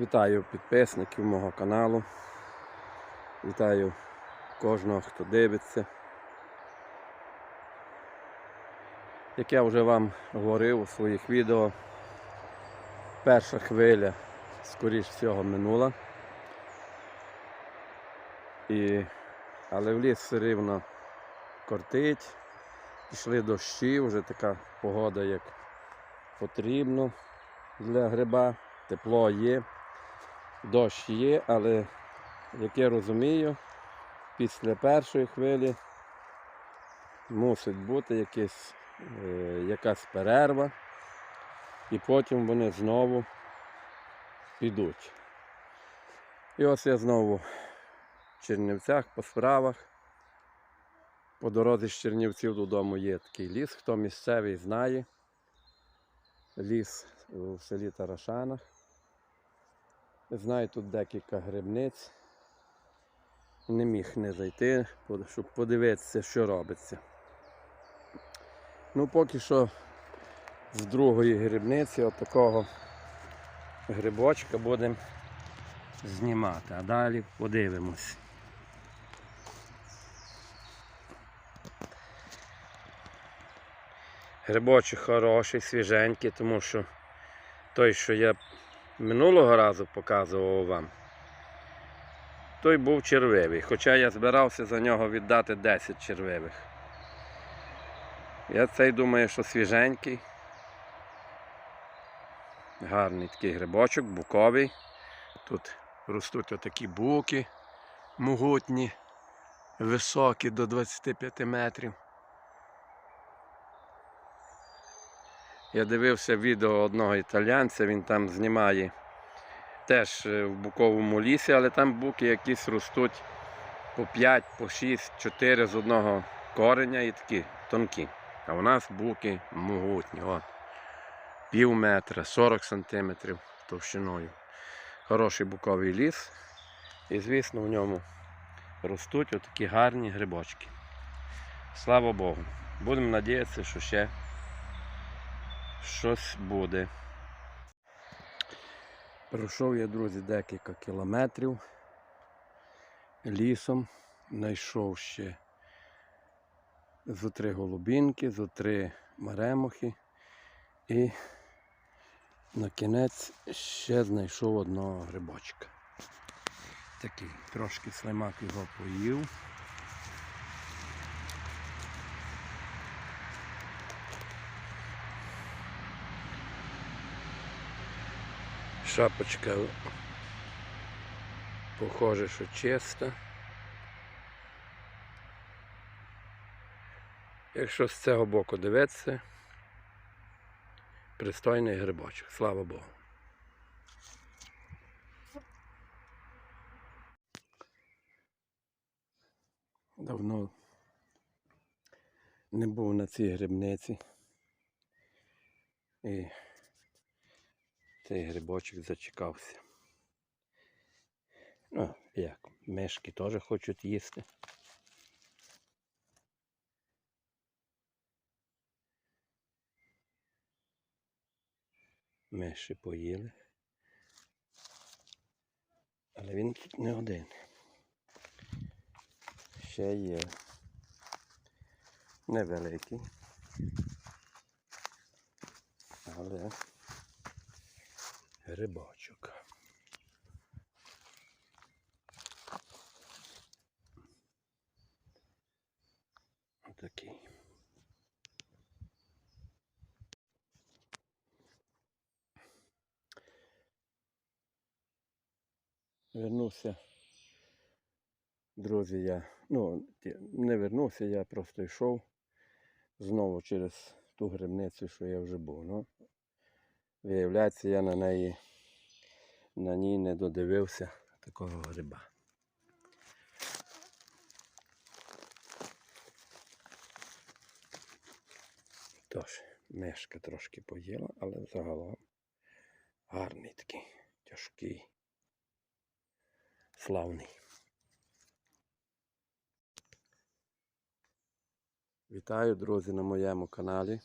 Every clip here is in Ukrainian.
Вітаю підписників мого каналу. Вітаю кожного, хто дивиться. Як я вже вам говорив у своїх відео, перша хвиля, скоріш всього, минула. І... Але в ліс все рівно кортить. Пішли дощі, вже така погода, як потрібно для гриба. Тепло є, дощ є, але, як я розумію, після першої хвилі мусить бути якась, е, якась перерва, і потім вони знову підуть. І ось я знову в Чернівцях по справах. По дорозі з Чернівців додому є такий ліс, хто місцевий знає. Ліс у селі Тарашанах. Знаю тут декілька грибниць. Не міг не зайти, щоб подивитися, що робиться. Ну, поки що з другої грибниці отакого грибочка будемо знімати, а далі подивимось. Грибочок хороший, свіженький, тому що той, що я минулого разу показував вам, той був червивий. Хоча я збирався за нього віддати 10 червивих. Я цей думаю, що свіженький. Гарний такий грибочок, буковий. Тут ростуть отакі буки могутні, високі до 25 метрів. Я дивився відео одного італійця, він там знімає теж е, в буковому лісі, але там буки якісь ростуть по 5, по 6, 4 з одного кореня і такі тонкі. А у нас буки могутні. От. Пів метра, 40 сантиметрів товщиною. Хороший буковий ліс. І звісно в ньому ростуть отакі гарні грибочки. Слава Богу. Будемо надіятися, що ще щось буде. Пройшов я, друзі, декілька кілометрів лісом, знайшов ще зо три голубінки, зо три маремохи і на кінець ще знайшов одного грибочка. Такий, трошки слимак його поїв. Шапочка похоже, що чиста. Якщо з цього боку дивитися, пристойний грибочок, слава Богу. Давно не був на цій грибниці. І цей грибочок зачекався. Ну, як, мишки теж хочуть їсти. Миші поїли. Але він тут не один. Ще є невеликий. Але грибочок. Отакий. Вернувся, друзі, я, ну, не вернувся, я просто йшов знову через ту грибницю, що я вже був. Ну, Виявляється, я на неї на ній не додивився такого гриба. Тож, мешка трошки поїла, але загалом гарний такий, тяжкий, славний. Вітаю, друзі, на моєму каналі.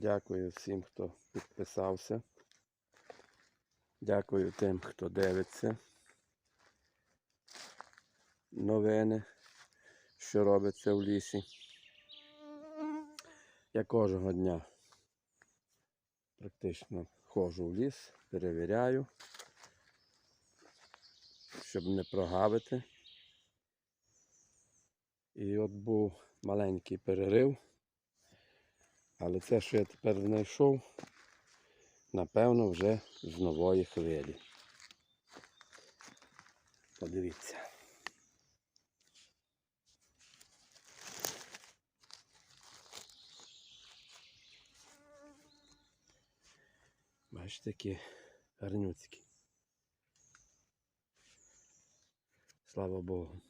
Дякую всім, хто підписався. Дякую тим, хто дивиться. Новини, що робиться в лісі. Я кожного дня практично ходжу в ліс, перевіряю, щоб не прогавити. І от був маленький перерив. Але це, що я тепер знайшов, напевно, вже з нової хвилі. Подивіться. Бачите, які гарнюцькі. Слава Богу.